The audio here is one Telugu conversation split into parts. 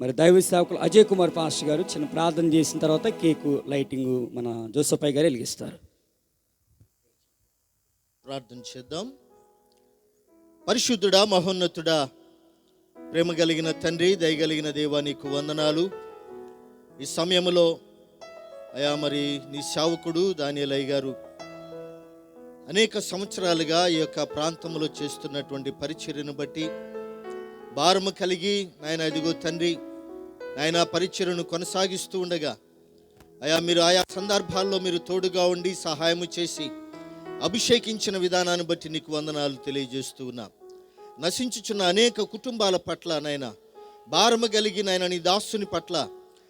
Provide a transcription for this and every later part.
మరి దైవ సేవకులు అజయ్ కుమార్ పాస్టర్ గారు చిన్న ప్రార్థన చేసిన తర్వాత కేకు లైటింగ్ మన జోసఫాయ్ గారు వెలిగిస్తారు. ప్రార్థన చేద్దాం. పరిశుద్ధుడా మహోన్నతుడా ప్రేమ కలిగిన తండ్రి దయగలిగిన దేవా నీకు వందనాలు. ఈ సమయంలో అయా మరి నీ సేవకుడు దానియలయ్య గారు అనేక సంవత్సరాలుగా ఈ యొక్క ప్రాంతంలో చేస్తున్నటువంటి పరిచర్యను బట్టి భారము కలిగి నాయన ఇదిగో తండ్రి ఆయన పరిచయను కొనసాగిస్తూ ఉండగా అయా మీరు ఆయా సందర్భాల్లో మీరు తోడుగా ఉండి సహాయము చేసి అభిషేకించిన విధానాన్ని బట్టి నీకు వందనాలు తెలియజేస్తూ ఉన్నా. నశించుచున్న అనేక కుటుంబాల పట్ల నాయన భారము కలిగి ఆయన నీ దాసుని పట్ల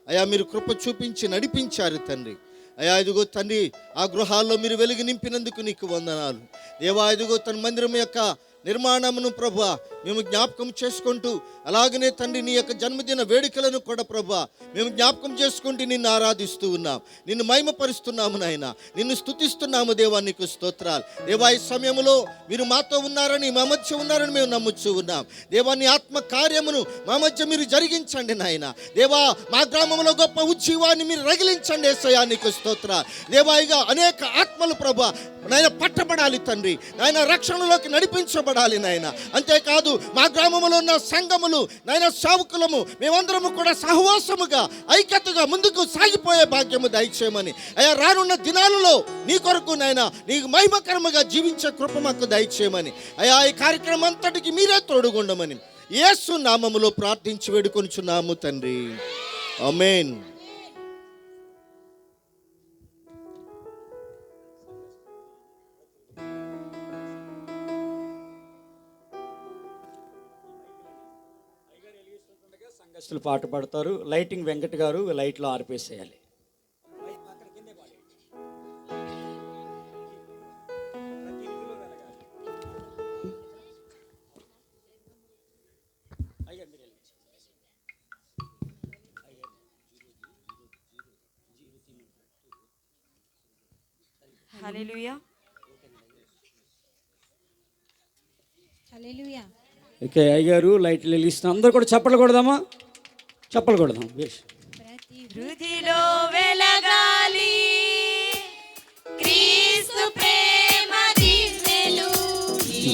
అయా మీరు కృప చూపించి నడిపించారు తండ్రి. అయా ఇదిగో తండ్రి ఆ గృహాల్లో మీరు వెలుగు నింపినందుకు నీకు వందనాలు. దేవా ఇదిగో తన మందిరం యొక్క నిర్మాణమును ప్రభు మేము జ్ఞాపకం చేసుకుంటూ అలాగనే తండ్రి నీ యొక్క జన్మదిన వేడుకలను కూడా ప్రభా మేము జ్ఞాపకం చేసుకుంటూ నిన్ను ఆరాధిస్తూ ఉన్నాం. నిన్ను మహిమపరుస్తున్నాము నాయన. నిన్ను స్తుతిస్తున్నాము దేవా నీకు స్తోత్రాలు. దేవా ఈ సమయంలో మీరు మాతో ఉన్నారని మా మధ్య ఉన్నారని మేము నమ్ముచూ ఉన్నాం. దేవా నీ ఆత్మ కార్యమును మా మధ్య మీరు జరిగించండి నాయన. దేవా మా గ్రామంలో గొప్ప ఉజ్జీవాన్ని మీరు రగిలించండి ఏసయ్యా నీకు స్తోత్రాలు. దేవాయిగా అనేక ఆత్మలు ప్రభా నాయన పట్టబడాలి తండ్రి. నాయన రక్షణలోకి నడిపించబడాలి నాయన. అంతేకాదు మా గ్రామంలో ఉన్న సంఘములు నాయన సావుకులము మేమందరము కూడా సహవాసముగా ఐక్యతగా ముందుకు సాగిపోయే భాగ్యము దయచేయమని. అయ్యా రానున్న దినాలలో నీ కొరకు నాయన నీకు మహిమకరముగా జీవించే కృప మాకు దయచేయమని. అయ్యా ఈ కార్యక్రమం అంతటికి మీరే తోడుగుండమని. యేసు నామములో ప్రార్థించి వేడుకొనిచున్నాము తండ్రి. అమేన్ సంఘస్థులు పాట పాడతారు. లైటింగ్ వెంకట్ గారు లైట్లో ఆర్పేసేయాలి. హల్లెలూయా. హల్లెలూయా. ఓకే అయ్యారు లైట్లు వెలిగిస్తున్నా అందరూ కూడా చప్పలు కొడదామా? చప్పలు కొడదాం ప్రతి హృదిలో వెలగాలి. క్రీస్తు ప్రేమ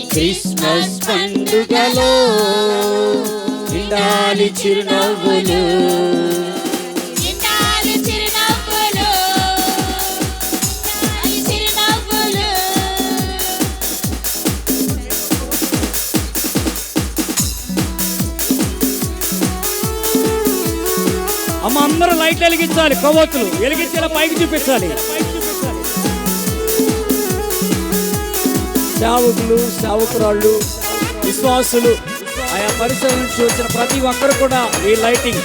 క్రిస్మస్ పండుగలో చిరునవ్వులు. అమ్మ అందరూ లైట్లు వెలిగించాలి. కొవ్వొత్తులు వెలిగించేలా పైకి చూపించాలి. సేవకులు సేవకురాళ్ళు విశ్వాసులు ఆయా పరిసరం నుంచి వచ్చిన ప్రతి ఒక్కరు కూడా ఈ లైటింగ్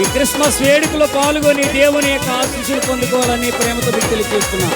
ఈ క్రిస్మస్ వేడుకలో పాల్గొని దేవుని యొక్క ఆశీస్సులు పొందుకోవాలని ప్రేమతో మీకు తెలియజేస్తున్నా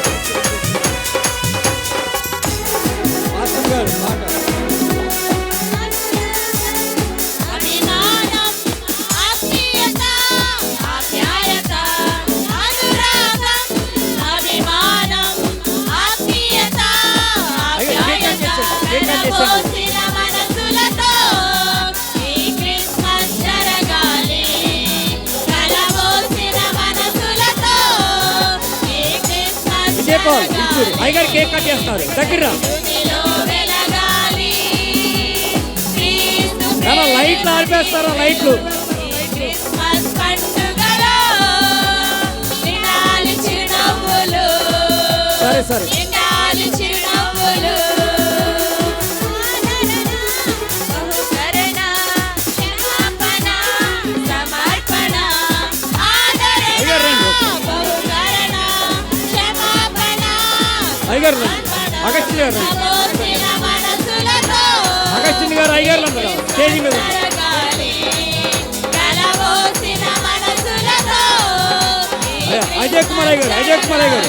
క్రిస్మస్ విజయపాల్ అయ్యగారు కేక్ కట్ చేస్తారు దగ్గర చాలా లైట్లు ఆర్పేస్తారా? లైట్లు. సరే సరే. అయ్యారు రండి. గారు రండి. అగస్టిన్ గారు అయ్యారు స్టేజ్ మీద అజయ్ కుమార్ అయ్యారు అజయ్ కుమార్ అయ్యారు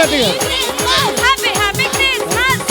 Christmas! Happy, happy Christmas!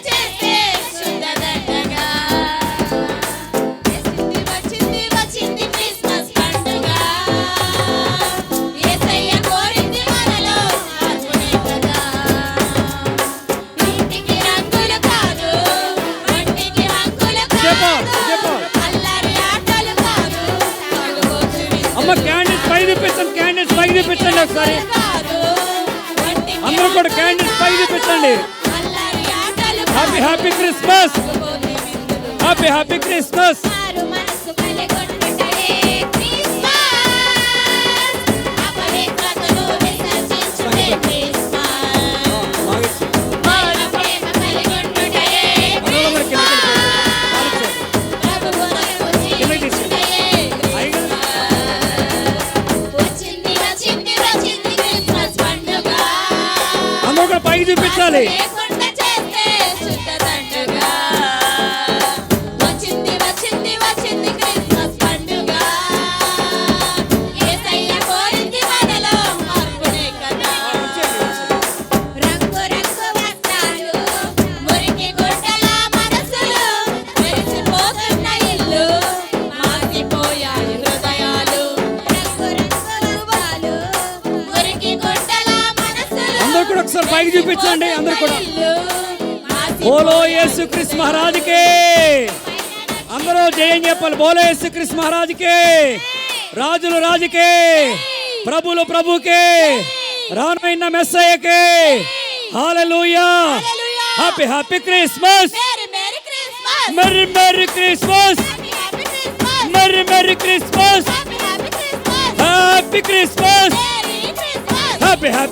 అందరూ అందరూ కూడా క్యాండిల్స్ పై చూపించండి. Happy happy Christmas happy happy Christmas Hey! పైకి చూపించండి అందరు కూడా బోలో యేసు క్రిస్ మహారాజుకే అందరూ జయం చెప్పాలి బోలో యేసు క్రిస్ మహారాజుకే రాజులు రాజుకే ప్రభులు ప్రభుకే రానైన మెస్సయ్యకే హాలూయా happy happy Christmas merry merry Christmas merry merry Christmas happy Christmas happy happy